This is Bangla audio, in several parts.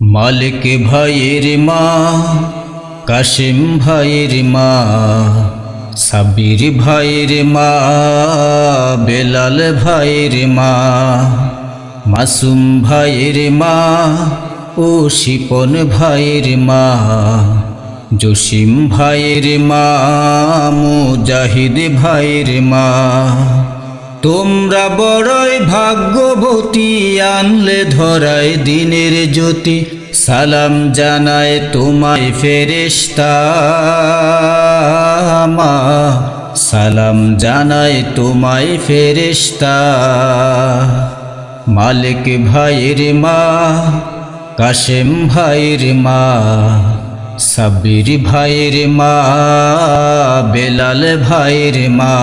মালিক ভাইয়ের মা কাশিম ভাইয়ের মা সাবির ভাইয়ের মা, বেলাল ভাইয়ের মা, মাসুম ভাইয়ের মা ও শিপন ভাইয়ের মা, জসিম ভাইয়ের মা, মুজাহিদ ভাইয়ের মা। তোমরা বড়ই ভাগ্যবতী, আনলে ধরায় দিনের জ্যোতি। সালাম জানায় তোমায় ফেরেশতা মা। সালাম জানায় তোমায় ফেরেশতা। মালিক ভাইয়ের মা, কাশেম ভাইয়ের মা, সাব্বির ভাইয়ের মা, বেলাল ভাইয়ের মা।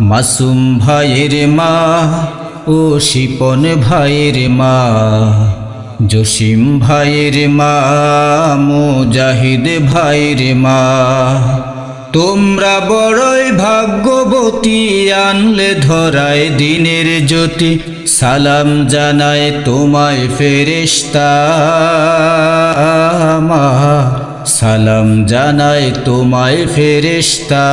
মাসুম ভাইয়ের মা ও শিপন ভাইয়ের মা, জসিম ভাইয়ের মা, মুজাহিদ ভাইয়ের মা। তোমরা বড়ই ভাগ্যবতী, আনলে ধরায় দিনের জ্যোতি, সালাম জানায় তোমায় ফেরেশতা মা। সালাম জানায় তোমায় ফেরেশতা।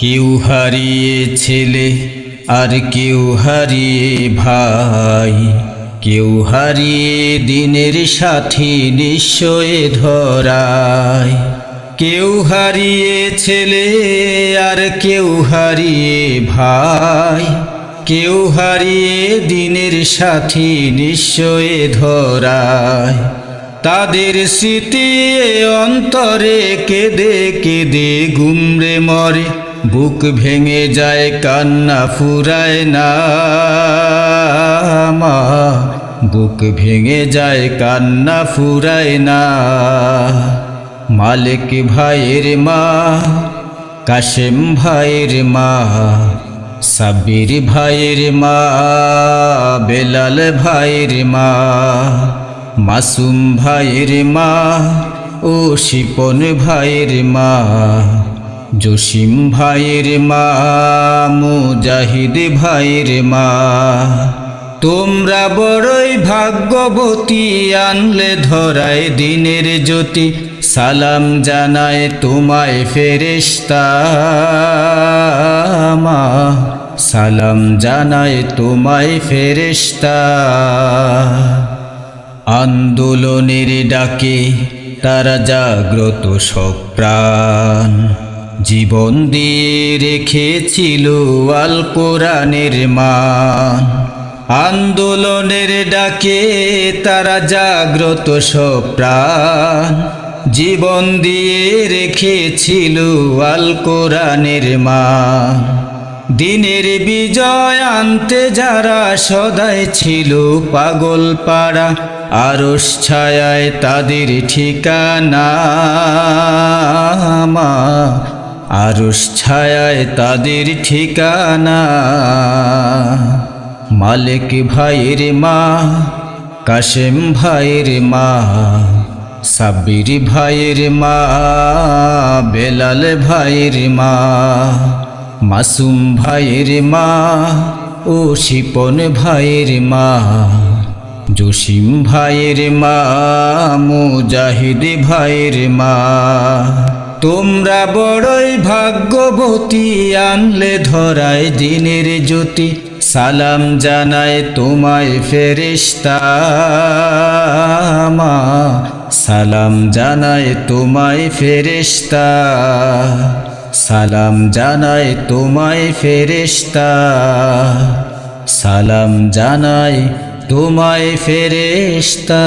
কেউ হারিয়ে ছেলে আর কেউ হারিয়ে ভাই। কেউ হারিয়ে দিনের সাথী নিশ্চয়ে ধরায়। কেউ হারিয়ে ছেলে আর কেউ হারিয়ে ভাই। কেউ হারিয়ে দিনের সাথী নিশ্চয়ে ধরায়। তাদের স্মৃতি অন্তরে কেঁদে কেঁদে গুমরে মরে। বুক ভেঙে যায়, কান্না ফুরায় না মা। বুক ভেঙে যায়, কান্না ফুরায় না। মালিক ভাইয়ের মা, কাশেম ভাইয়ের মা সাবির ভাইয়ের মা, বেলাল ভাইয়ের মা, মাসুম ভাইয়ের মা ও শিপন ভাইয়ের মা। জসিম ভাইয়ের মা, মুজাহিদ ভাইয়ের মা। তোমরা বড়ই ভাগ্যবতী, আনলে ধরায় দিনের জ্যোতি। সালাম জানায় তোমায় ফেরেশতা মা। সালাম জানায় তোমায় ফেরেশতা। আন্দোলনের ডাকে তারা জাগ্রত সপ্রাণ জীবন দিয়ে রেখেছিল আল কোরআনের মান। আন্দোলনের ডাকে তারা জাগ্রত সপ্রাণ জীবন দিয়ে রেখেছিল আল কোরআনের মান। দিনের বিজয় আনতে যারা সদায় ছিল পাগল পাড়া আরস ছায়ায় তাদের ঠিকানা মা আরস ছায়ায় তাদের ঠিকানা। মালিক ভাইয়ের মা, কাশেম ভাইয়ের মা, সাব্বির ভাইয়ের মা, বেলাল ভাইয়ের মা, মাসুম ভাইয়ের মা ও শিপন ভাইয়ের মা, জসিম ভাইয়ের মা, মুজাহিদ ভাইয়ের মা। তোমরা বড়ই ভাগ্যবতী, আনলে ধরায় দিনের জ্যোতি। সালাম জানায় তোমায় ফেরেশতা মা। সালাম জানায় তোমায় ফেরেশতা। সালাম জানায় তোমায় ফেরেশতা। সালাম জানায় তোমায় ফেরেশতা।